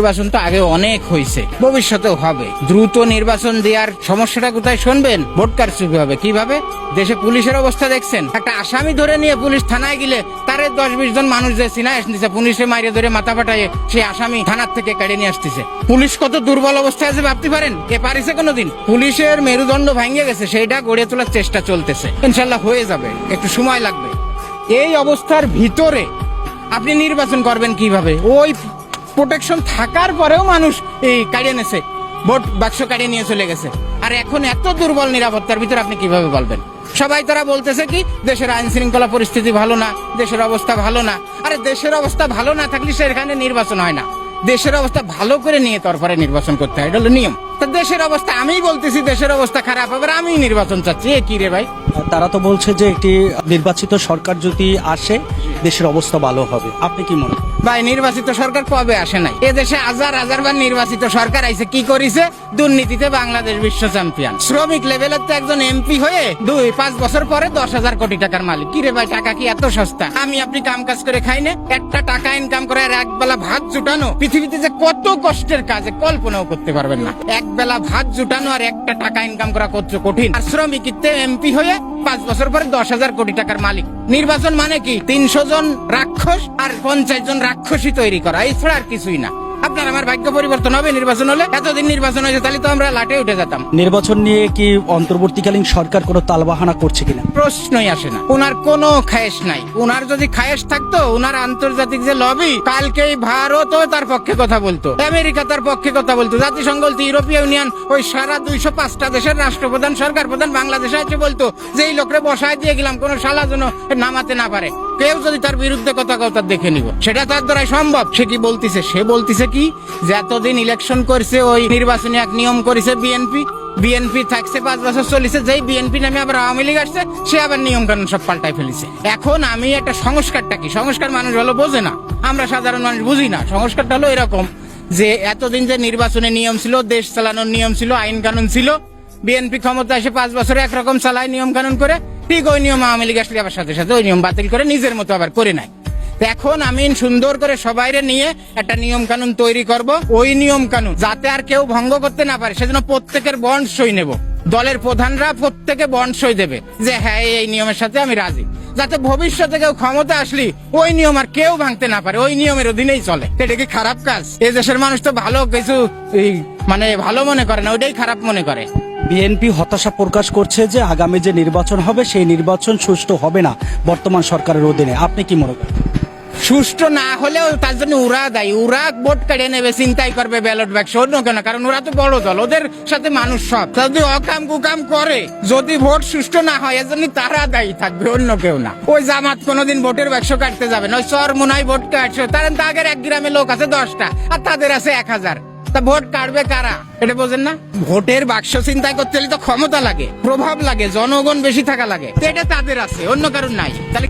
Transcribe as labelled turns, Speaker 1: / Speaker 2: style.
Speaker 1: নির্বাচন তো আগে অনেক হয়েছে ভবিষ্যতেও হবে। দ্রুত নির্বাচন দেওয়ার সমস্যাটা কোথায় শুনবেন? ভোট কারচুপি হবে। কীভাবে? দেশে পুলিশের অবস্থা দেখছেন? একটা আসামি ধরে নিয়ে পুলিশ থানায় গেলে তারে দশ বিশ জন মানুষ যে সিনায় আসতেছে পুলিশে মাইরে ধরে মাথা ফাটায় সেই আসামি থানার থেকে কেড়ে নিয়ে আসতেছে। পুলিশ কত দুর্বল অবস্থায় আছে ভাবতে পারেন? এ পারিছে কোনোদিন? পুলিশের মেরুদণ্ড ভাঙিয়ে গেছে, সেইটা গড়ে তোলার চেষ্টা চলতেছে। ইনশাল্লাহ হয়ে যাবে। একটু সময় লাগবে। এই অবস্থার ভিতরে আপনি নির্বাচন করবেন কীভাবে? ওই প্রোটেকশন থাকার পরেও মানুষ এই কাড়িয়ে নেছে ভোট বাক্স কাড়িয়ে নিয়ে চলে গেছে। আর এখন এত দুর্বল নিরাপত্তার ভিতরে আপনি কীভাবে বলবেন? সবাই তারা বলতেছে কি, দেশের আইন শৃঙ্খলা পরিস্থিতি ভালো না, দেশের অবস্থা ভালো না। আরে দেশের অবস্থা ভালো না থাকলে সেখানে নির্বাচন হয় না। দেশের অবস্থা ভালো করে নিয়ে তারপরে নির্বাচন করতে হয়। এটা হলো নিয়ম। তা দেশের অবস্থা, আমিই বলতেছি দেশের অবস্থা খারাপ হবে আমি নির্বাচন চাচ্ছি। এ কি রে ভাই?
Speaker 2: তারা তো বলছে যে একটি নির্বাচিত সরকার যদি আসে, দেশের অবস্থা ভালো হবে। আপনি কি মনে করেন?
Speaker 1: ভাই, নির্বাচিত সরকার কবে আসে নাই? এ দেশে হাজার হাজার বার নির্বাচিত সরকার আইছে, কি করিছে? দুর্নীতিতে বাংলাদেশ বিশ্ব চ্যাম্পিয়ন। শ্রমিক লেভেলের তো একজন এমপি হয়ে দুই, পাঁচ বছর পরে দশ হাজার কোটি টাকার মালিক। কি রে ভাই, টাকা কি এত সস্তা? আমি আপনি কাম কাজ করে খাই না? একটা টাকা ইনকাম করে এক বেলা ভাত জুটানো? পৃথিবীতে যে কত কষ্টের কাজে কল্পনাও করতে পারবেন না। এক বেলা ভাত জুটানো আর একটা টাকা ইনকাম করা কত কঠিন? আর শ্রমিকিতে এমপি হয়ে পাঁচ বছর পরে দশ হাজার কোটি টাকার মালিক। নির্বাচন মানে কি? তিনশো জন রাক্ষস আর পঞ্চাশ জন রাক্ষসী তৈরি করা। এছাড়া আর কিছুই না। আপনার আমার ভাগ্য পরিবর্তন হবে নির্বাচন হলে এতদিন নির্বাচন হয়েছে তাহলে তো আমরা লাটে উঠে যেতাম।
Speaker 2: নির্বাচন নিয়ে কি অন্তর্বর্তীকালীন সরকার কোনো তালবাহানা করছে কিনা?
Speaker 1: প্রশ্নই আসে না। ওনার কোনো খায়েশ নাই। ওনার যদি খায়েশ থাকতো ওনার আন্তর্জাতিক যে লবি কালকেই ভারতও তার পক্ষে কথা বলতো আমেরিকা তার পক্ষে কথা বলতো জাতিসংঘ বলতো ইউরোপীয় ইউনিয়ন ওই সারা দুইশো পাঁচটা দেশের রাষ্ট্রপ্রধান সরকার প্রধান বাংলাদেশে আছে বলতো যে এই লোকরে বসায় দিয়ে গেলাম কোনো শালা যেন নামাতে না পারে। কেউ যদি তার বিরুদ্ধে কথা কথা দেখে নিব। সেটা তার দ্বারাই সম্ভব। সে কি বলতিছে? সে বলতিছে কি? যে এতদিন ইলেকশন করছে, ওই নির্বাচনী এক নিয়ম করেছে বিএনপি বিএনপি থাকছে, পাঁচ বছর চলেছে, যেই বিএনপি নামে আবার আওয়ামী লীগ আসছে, সে আবার নিয়ম কানুন সব পাল্টাই ফেলেছে। এখন আমি একটা সংস্কারটা কি? সংস্কার মানুষ হলো বোঝে না। আমরা সাধারণ মানুষ বুঝি না। সংস্কারটা হলো এরকম যে এতদিন যে নির্বাচনের নিয়ম ছিল, দেশ চালানোর নিয়ম ছিল, আইন কানুন ছিল বিএনপি ক্ষমতা এসে পাঁচ বছরে একরকম চালায় নিয়ম কানুন করে ঠিক ওই নিয়ম আওয়ামী লীগ আসলে আবার সাথে সাথে ওই নিয়ম বাতিল করে নিজের মতো আবার করে নেয়। এখন আমি সুন্দর করে সবাইরে নিয়ে একটা নিয়ম কানুন তৈরি করব। ওই নিয়ম কানুন যাতে আর কেউ ভঙ্গ করতে না পারে, সেজন্য প্রত্যেকের বন্ড সই নেব। দলের প্রধানরা প্রত্যেকে বন্ড সই দেবে যে হ্যাঁ এই নিয়মের সাথে আমি রাজি। যাতে ভবিষ্যতে কেউ ক্ষমতা আসলি ওই নিয়ম আর কেউ ভাঙতে না পারে, ওই নিয়মের অধীনেই চলে। এটা কি খারাপ কাজ? এই দেশের মানুষ তো ভালো কিছু মানে ভালো মনে করে না ওইটাই খারাপ মনে করে।
Speaker 2: বিএনপি হতাশা প্রকাশ করছে যে আগামী যে নির্বাচন হবে সেই নির্বাচন সুষ্ঠু হবে না বর্তমান সরকারের অধীনে। আপনি কি মনে করেন?
Speaker 1: সুষ্ঠু না হলেও তার জন্য উরা দেয়। উরা ভোট কেড়ে নেবে চিন্তাই করবে ব্যালট বাক্স অন্য কেন? কারণ ওরা তো বড় দল ওদের সাথে মানুষ সব। যদি অকাম কুকাম করে যদি ভোট সুষ্ঠু না হয় এর জন্য তারা দায়ী থাকবে অন্য কেউ না। ওই জামাত কোনোদিন ভোটের বাক্স কাটতে যাবে না। ওই চর মুনাই ভোট কাটছে। তার আগের এক গ্রামে লোক আছে দশটা আর তাদের আছে এক হাজার। তা ভোট কাটবে কারা? এটা বোঝেন না? ভোটের বাক্স চিন্তায় করতে হলে তো ক্ষমতা লাগে, প্রভাব লাগে, জনগণ বেশি থাকা লাগে। এটা তাদের আছে, অন্য কারণ নাই। তাহলে